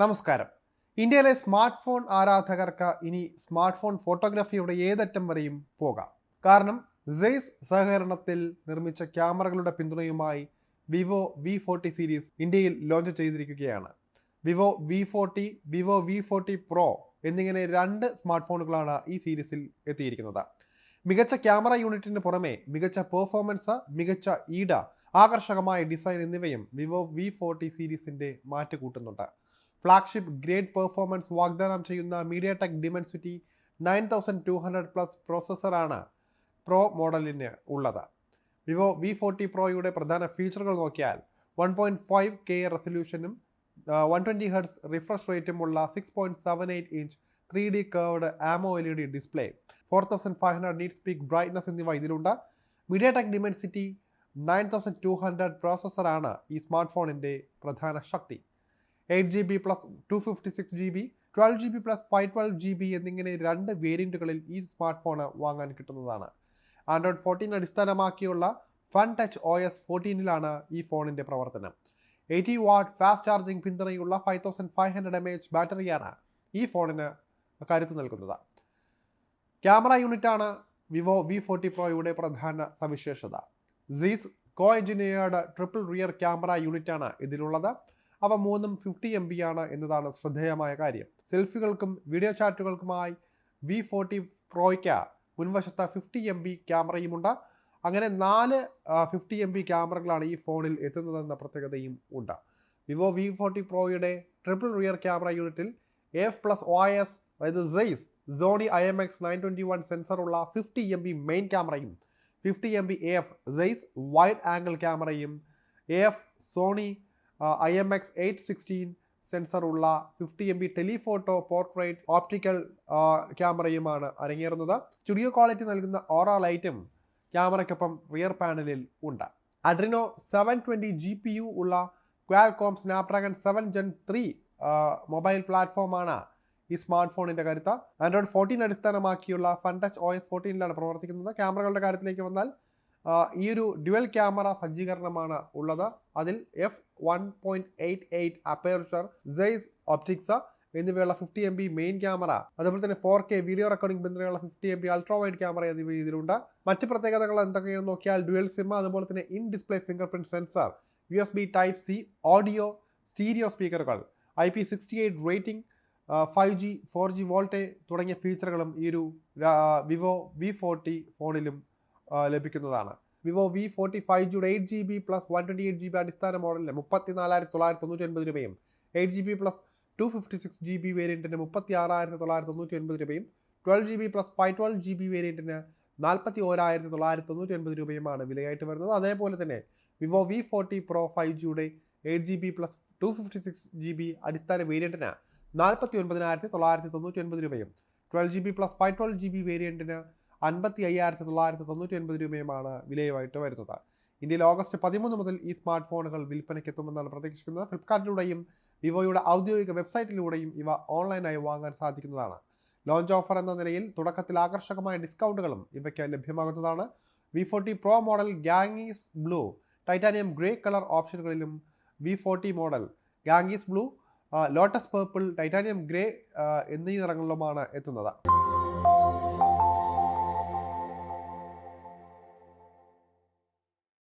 നമസ്കാരം. ഇന്ത്യയിലെ smart phone ആരാധകർക്ക് ഇനി സ്മാർട്ട് ഫോൺ ഫോട്ടോഗ്രാഫിയുടെ ഏതറ്റം വരെയും പോകാം. കാരണം സെയ്സ് സഹകരണത്തിൽ നിർമ്മിച്ച ക്യാമറകളുടെ പിന്തുണയുമായി വിവോ വി ഫോർട്ടി സീരീസ് ഇന്ത്യയിൽ ലോഞ്ച് ചെയ്തിരിക്കുകയാണ്. Vivo V forty Vivo V forty pro എന്നിങ്ങനെ രണ്ട് സ്മാർട്ട് ഫോണുകളാണ് ഈ സീരീസിൽ എത്തിയിരിക്കുന്നത്. മികച്ച ക്യാമറ യൂണിറ്റിന് പുറമെ മികച്ച പെർഫോമൻസ് മികച്ച ഈഡ ആകർഷകമായ ഡിസൈൻ എന്നിവയും വിവോ വി ഫോർട്ടി സീരീസിന്റെ മാറ്റ് ഫ്ലാഗ്ഷിപ്പ് ഗ്രേഡ് പെർഫോമൻസ് വാഗ്ദാനം ചെയ്യുന്ന MediaTek Dimensity nine thousand two hundred plus പ്രോസസ്സറാണ് pro മോഡലിന് ഉള്ളത്. വിവോ വി ഫോർട്ടി പ്രോയുടെ പ്രധാന ഫീച്ചറുകൾ നോക്കിയാൽ വൺ പോയിന്റ് ഫൈവ് കെ റെസൊല്യൂഷനും one twenty hertz refresh റേറ്റുമുള്ള six point seven eight inch three D curved AMOLED display four thousand five hundred nits peak brightness എന്നിവ ഇതിലുണ്ട്. MediaTek Dimensity nine thousand two hundred പ്രോസസ്സറാണ് ഈ smart ഫോണിന്റെ പ്രധാന ശക്തി. Eight G B plus two fifty six G B twelve G B plus five twelve G B എന്നിങ്ങനെ രണ്ട് വേരിയന്റുകളിൽ ഈ smart phone വാങ്ങാൻ കിട്ടുന്നതാണ്. ആൻഡ്രോയിഡ് ഫോർട്ടീൻ അടിസ്ഥാനമാക്കിയുള്ള ഫൺ ടച്ച് ഒ എസ് ഫോർട്ടീനിലാണ് ഈ ഫോണിന്റെ പ്രവർത്തനം. എയ്റ്റി വാട്ട് ഫാസ്റ്റ് ചാർജിംഗ് പിന്തുണയുള്ള five thousand five hundred M H ബാറ്ററിയാണ് ഈ ഫോണിന് കരുത്ത് നൽകുന്നത്. ക്യാമറ യൂണിറ്റാണ് വിവോ വി ഫോർട്ടി പ്രോയുടെ പ്രധാന സവിശേഷത. Zeiss co engineered triple rear camera യൂണിറ്റാണ് ഇതിലുള്ളത്. അവ മൂന്നും ഫിഫ്റ്റി എം ബി ആണ് എന്നതാണ് ശ്രദ്ധേയമായ കാര്യം. സെൽഫികൾക്കും വീഡിയോ ചാറ്റുകൾക്കുമായി വി ഫോർട്ടി പ്രോയ്ക്ക് മുൻവശത്ത് ഫിഫ്റ്റി എം ബി ക്യാമറയുമുണ്ട്. അങ്ങനെ നാല് ഫിഫ്റ്റി എം ബി ക്യാമറകളാണ് ഈ ഫോണിൽ എത്തുന്നതെന്ന പ്രത്യേകതയും ഉണ്ട്. വിവോ വി ഫോർട്ടി പ്രോയുടെ ട്രിപ്പിൾ റിയർ ക്യാമറ യൂണിറ്റിൽ എഫ് പ്ലസ് ഒ എസ് അതായത് Zeiss Sony I M X nine twenty one സെൻസറുള്ള fifty M B main ക്യാമറയും fifty M B F Zeiss wide angle ക്യാമറയും F Sony I M X eight sixteen sensor ഉള്ള fifty M B telephoto portrait optical ക്യാമറയുമാണ് അരങ്ങേറുന്നത്. Studio quality നൽകുന്ന ഓറ ലൈറ്റും ക്യാമറയ്ക്കൊപ്പം rear പാനലിൽ ഉണ്ട്. Adreno seven twenty G P U ഉള്ള Qualcomm Snapdragon seven gen three mobile പ്ലാറ്റ്ഫോമാണ് ഈ സ്മാർട്ട് ഫോണിന്റെ കരുത്ത്. ആൻഡ്രോയിഡ് ഫോർട്ടീൻ അടിസ്ഥാനമാക്കിയുള്ള ഫൺ ടച്ച് ഒ എസ് ഫോർട്ടീനിലാണ് പ്രവർത്തിക്കുന്നത്. ക്യാമറകളുടെ കാര്യത്തിലേക്ക് വന്നാൽ ഈ ഒരു ഡ്യുവൽ ക്യാമറ സജ്ജീകരണമാണ് ഉള്ളത്. അതിൽ F one point eight eight aperture optics എന്നിവയുള്ള fifty M B main camera അതുപോലെ തന്നെ ഫോർ കെ വീഡിയോ റെക്കോർഡിംഗ് പിന്തുണയുള്ള fifty M B ultra wide camera എന്നിവ ഇതിലുണ്ട്. മറ്റ് പ്രത്യേകതകൾ എന്തൊക്കെയാണെന്ന് നോക്കിയാൽ ഡ്യുവൽ സിം അതുപോലെ തന്നെ in display fingerprint sensor U S B type C audio stereo സ്പീക്കറുകൾ I P sixty eight rating five G four G VoLTE തുടങ്ങിയ ഫീച്ചറുകളും ഈ ഒരു വിവോ വി ഫോർട്ടി ഫോണിലും ലഭിക്കുന്നതാണ് വിവോ വി ഫോർട്ടി ഫൈവ് ജിയുടെ eight G B plus one twenty eight G B അടിസ്ഥാന മോഡലിന് മുപ്പത്തി നാലായിരത്തി തൊള്ളായിരത്തി തൊണ്ണൂറ്റി ഒൻപത് രൂപയും eight G B plus two fifty six G B വേരിയന്റിന് മുപ്പത്തി ആറായിരത്തി തൊള്ളായിരത്തി തൊണ്ണൂറ്റി ഒൻപത് രൂപയും twelve G B plus five twelve G B വേരിയന്റിന് നാൽപ്പത്തി ഓരായിരത്തി തൊള്ളായിരത്തി തൊണ്ണൂറ്റി ഒൻപത് രൂപയുമാണ് വിലയായിട്ട് വരുന്നത് അതേപോലെ തന്നെ Vivo V forty pro five ജിയുടെ eight G B plus two fifty six G B അടിസ്ഥാന വേരിയന്റിന് നാൽപ്പത്തി ഒൻപതിനായിരത്തി തൊള്ളായിരത്തി തൊണ്ണൂറ്റി ഒൻപത് രൂപയും twelve G B plus five twelve G B വേരിയന്റിന് അൻപത്തി അയ്യായിരത്തി തൊള്ളായിരത്തി തൊണ്ണൂറ്റി ഒൻപത് രൂപയുമാണ് വിലയുമായിട്ട് വരുന്നത്. ഇന്ത്യയിൽ ഓഗസ്റ്റ് പതിമൂന്ന് മുതൽ ഈ സ്മാർട്ട് ഫോണുകൾ വിൽപ്പനയ്ക്ക് എത്തുമെന്നാണ് പ്രതീക്ഷിക്കുന്നത്. ഫ്ലിപ്കാർട്ടിലൂടെയും വിവോയുടെ ഔദ്യോഗിക വെബ്സൈറ്റിലൂടെയും ഇവ ഓൺലൈനായി വാങ്ങാൻ സാധിക്കുന്നതാണ്. ലോഞ്ച് ഓഫർ എന്ന നിലയിൽ തുടക്കത്തിൽ ആകർഷകമായ ഡിസ്കൗണ്ടുകളും ഇവയ്ക്ക് ലഭ്യമാകുന്നതാണ്. V forty pro model Ganges blue titanium grey colour ഓപ്ഷനുകളിലും V forty model Ganges blue lotus purple titanium grey എന്നീ നിറങ്ങളിലുമാണ് എത്തുന്നത്.